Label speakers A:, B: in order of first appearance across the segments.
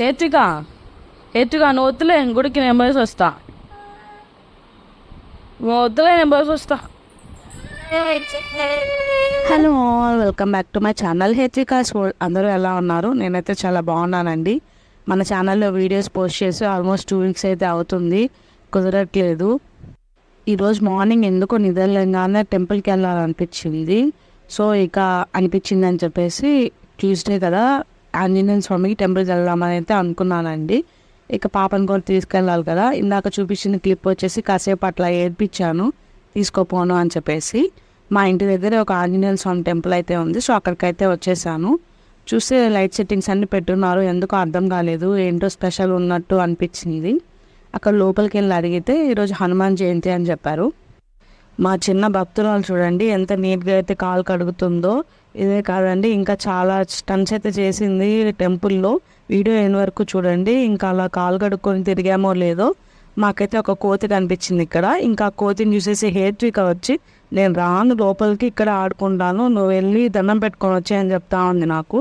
A: హేత్విక హేత్విక నువ్వు వద్దులే గుడికి నేను బయసి వస్తా. నువ్వు వద్దులే నేను బయసి వస్తా. Hello welcome back to my channel హెచ్విక అందరూ ఎలా ఉన్నారు? నేనైతే చాలా బాగున్నానండి. మన ఛానల్లో వీడియోస్ పోస్ట్ చేసి ఆల్మోస్ట్ టూ వీక్స్ అయితే అవుతుంది. కుదరట్లేదు. ఈరోజు మార్నింగ్ ఎందుకో నిద్రలేగానే టెంపుల్కి వెళ్ళాలనిపించింది. సో ఇక అనిపించింది అని చెప్పేసి ట్యూస్డే కదా ఆంజనేయ స్వామికి టెంపుల్ వెళ్దామని అయితే అనుకున్నానండి. ఇక పాపను కూడా తీసుకెళ్ళాలి కదా. ఇందాక చూపించిన క్లిప్ వచ్చేసి కాసేపు అట్లా ఏడ్పించాను. తీసుకోపోను అని చెప్పేసి. మా ఇంటి దగ్గర ఒక ఆంజనేయ స్వామి టెంపుల్ అయితే ఉంది. సో అక్కడికైతే వచ్చేసాను. చూస్తే లైట్ సెట్టింగ్స్ అన్ని పెట్టున్నారు. ఎందుకో అర్థం కాలేదు. ఏంటో స్పెషల్ ఉన్నట్టు అనిపించింది. అక్కడ లోపలికి వెళ్ళి అడిగితే ఈరోజు హనుమాన్ జయంతి అని చెప్పారు. మా చిన్న భక్తురాలు చూడండి ఎంత నీట్గా అయితే కాలు కడుగుతుందో. ఇదే కాదండి ఇంకా చాలా స్టన్స్ అయితే చేసింది టెంపుల్లో. వీడియో అయిన వరకు చూడండి ఇంకా అలా కాలు కడుక్కొని తిరిగామో లేదో. మాకైతే ఒక కోతి కనిపించింది ఇక్కడ. ఇంకా కోతిని చూసేసి హేత్విక వచ్చి నేను రాను లోపలికి ఇక్కడ ఆడుకుంటాను నువ్వు వెళ్ళి దండం పెట్టుకొని వచ్చాయని అని చెప్తా ఉంది నాకు.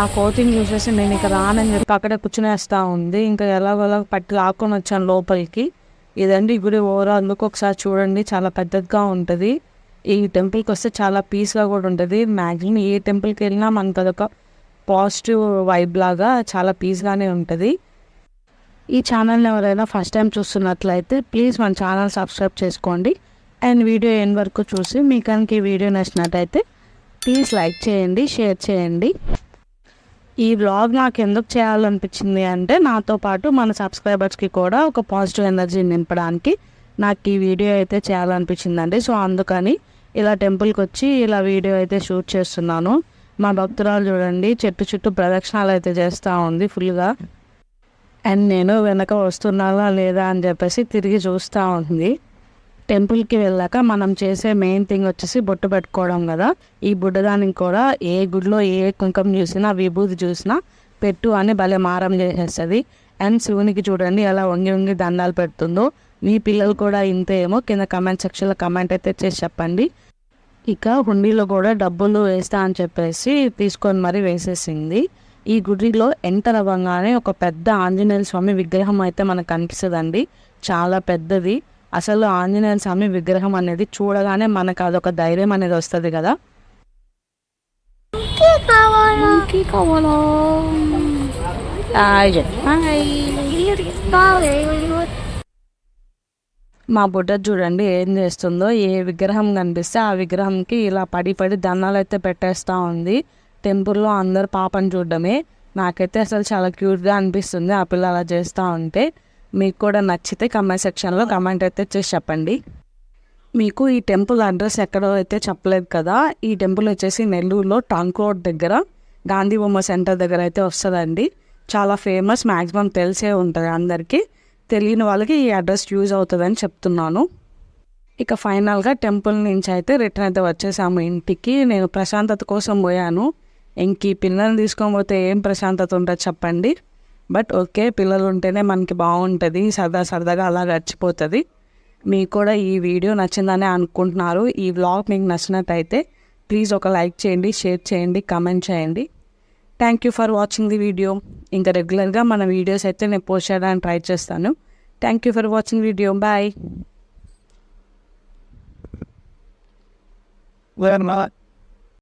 A: ఆ కోతిని చూసేసి నేను ఇక రానని చెప్పి అక్కడే కూర్చునేస్తా ఉంది. ఇంకా ఎలాగోలా పట్టి లాక్కొని వచ్చాను లోపలికి. ఇదండి గుడి ఓవరాల్ లుక్ ఒకసారి చూడండి. చాలా పెద్దదిగా ఉంటుంది. ఈ టెంపుల్కి వస్తే చాలా పీస్గా కూడా ఉంటుంది. మ్యాక్సిమం ఏ టెంపుల్కి వెళ్ళినా మనకు అదొక పాజిటివ్ వైబ్ లాగా చాలా పీస్గానే ఉంటుంది. ఈ ఛానల్ని ఎవరైనా ఫస్ట్ టైం చూస్తున్నట్లయితే ప్లీజ్ మన ఛానల్ సబ్స్క్రైబ్ చేసుకోండి. అండ్ వీడియో ఎన్ వరకు చూసి మీకు కనుక ఈ వీడియో నచ్చినట్టయితే ప్లీజ్ లైక్ చేయండి షేర్ చేయండి. ఈ వ్లాగ్ నాకు ఎందుకు చేయాలనిపించింది అంటే నాతో పాటు మన సబ్స్క్రైబర్స్కి కూడా ఒక పాజిటివ్ ఎనర్జీ నింపడానికి నాకు ఈ వీడియో అయితే చేయాలనిపించిందండి. సో అందుకని ఇలా టెంపుల్కి వచ్చి ఇలా వీడియో అయితే షూట్ చేస్తున్నాను. మా భక్తురాలు చూడండి చెట్టు చుట్టూ ప్రదక్షిణాలు అయితే చేస్తూ ఉంది ఫుల్గా. అండ్ నేను వెనక వస్తున్నానా లేదా అని చెప్పేసి తిరిగి చూస్తూ ఉంది. టెంపుల్కి వెళ్ళాక మనం చేసే మెయిన్ థింగ్ వచ్చేసి బొట్టు పెట్టుకోవడం కదా. ఈ బుడ్డదానికి కూడా ఏ గుడిలో ఏ కుంకం చూసినా విభూతి చూసినా పెట్టు అని భలే మారం చేసేస్తుంది అండ్ శివునికి చూడండి ఎలా వంగి వంగి దండాలు పెడుతుందో. మీ పిల్లలు కూడా ఇంతే ఏమో కింద కమెంట్ సెక్షన్లో కమెంట్ అయితే చేసి చెప్పండి. ఇక హుండీలో కూడా డబ్బులు వేస్తా అని చెప్పేసి తీసుకొని మరీ వేసేసింది. ఈ గుడిలో ఎంటర్ అవ్వగానే ఒక పెద్ద ఆంజనేయ స్వామి విగ్రహం అయితే మనకు కనిపిస్తుందండి. చాలా పెద్దది. అసలు ఆంజనేయ స్వామి విగ్రహం అనేది చూడగానే మనకు అదొక ధైర్యం అనేది వస్తుంది కదా? మా బుడ్డ చూడండి ఏం చేస్తుందో ఏ విగ్రహం కనిపిస్తే ఆ విగ్రహంకి ఇలా పడి పడి దండాలు అయితే పెట్టేస్తూ ఉంది. టెంపుల్లో అందరు పాపని చూడడమే. నాకైతే అసలు చాలా క్యూట్గా అనిపిస్తుంది ఆ పిల్ల అలా చేస్తూ ఉంటే. మీకు కూడా నచ్చితే కమెంట్ సెక్షన్లో కమెంట్ అయితే చేసి చెప్పండి. మీకు ఈ టెంపుల్ అడ్రస్ ఎక్కడో అయితే చెప్పలేదు కదా ఈ టెంపుల్ వచ్చేసి నెల్లూరులో టంక్ రోడ్ దగ్గర గాంధీ బొమ్మ సెంటర్ దగ్గర అయితే వస్తుందండి. చాలా ఫేమస్ మ్యాక్సిమం తెలిసే ఉంటుంది అందరికీ. తెలియని వాళ్ళకి ఈ అడ్రస్ యూజ్ అవుతుందని చెప్తున్నాను. ఇక ఫైనల్గా టెంపుల్ నుంచి అయితే రిటర్న్ అయితే వచ్చేసాము ఇంటికి. నేను ప్రశాంతత కోసం పోయాను. ఇంక ఈ పిల్లల్ని తీసుకొని పోతే ఏం ప్రశాంతత ఉంటుంది చెప్పండి. బట్ ఓకే పిల్లలు ఉంటేనే మనకి బాగుంటుంది సరదా సరదాగా అలా గడిచిపోతుంది. మీకు కూడా ఈ వీడియో నచ్చిందని అనుకుంటున్నారు. ఈ వ్లాగ్ మీకు నచ్చినట్టయితే ప్లీజ్ ఒక లైక్ చేయండి షేర్ చేయండి కమెంట్ చేయండి. Thank you for watching the video ఇంకా రెగ్యులర్గా మన వీడియోస్ అయితే నేను పోస్ట్ చేయడానికి ట్రై చేస్తాను. Thank you for watching video bye
B: We're not